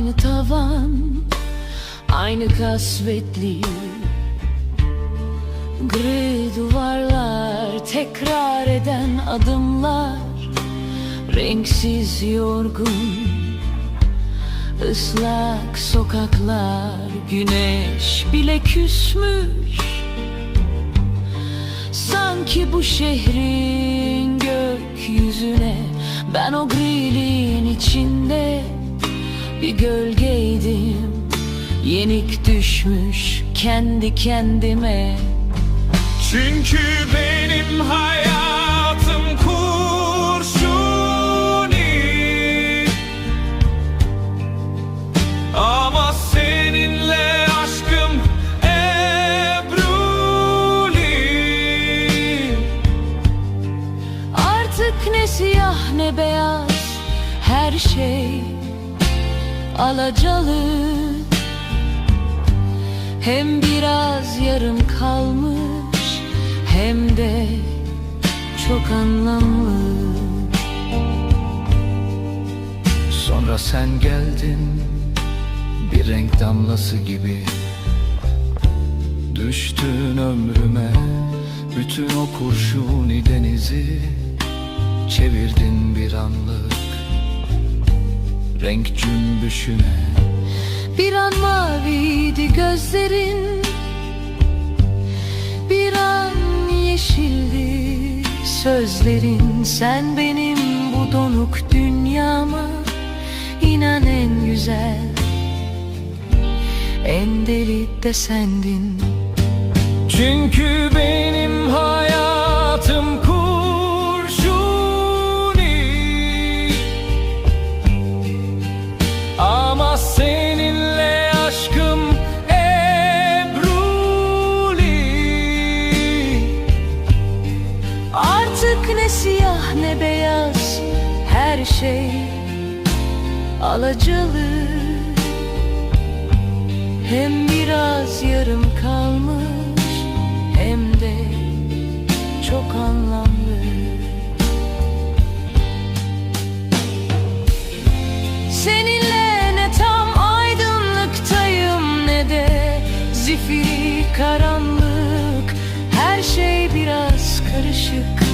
Aynı tavan Aynı kasvetli. Gri duvarlar Tekrar eden adımlar Renksiz yorgun Islak sokaklar Güneş bile küsmüş. Sanki bu şehrin gökyüzüne Ben o griliğin içinde bir gölgeydim. Yenik düşmüş kendi kendime. Çünkü benim hayatım kurşuni. Ama seninle aşkım ebruli Artık ne siyah ne beyaz Her şey alacalı Hem biraz yarım kalmış Hem de çok anlamlı. Sonra sen geldin bir renk damlası gibi. Düştün ömrüme bütün o kurşuni denizi. Çevirdin bir anlık renk cümbüşüne. Bir an maviydi gözlerin Bir an yeşildi sözlerin. Sen benim bu donuk dünyama inan en güzel En deli de sendin. Çünkü benim ne beyaz her şey alacalı Hem biraz yarım kalmış hem de çok anlamlı. Seninle ne tam aydınlıktayım ne de zifiri karanlık. Her şey biraz karışık.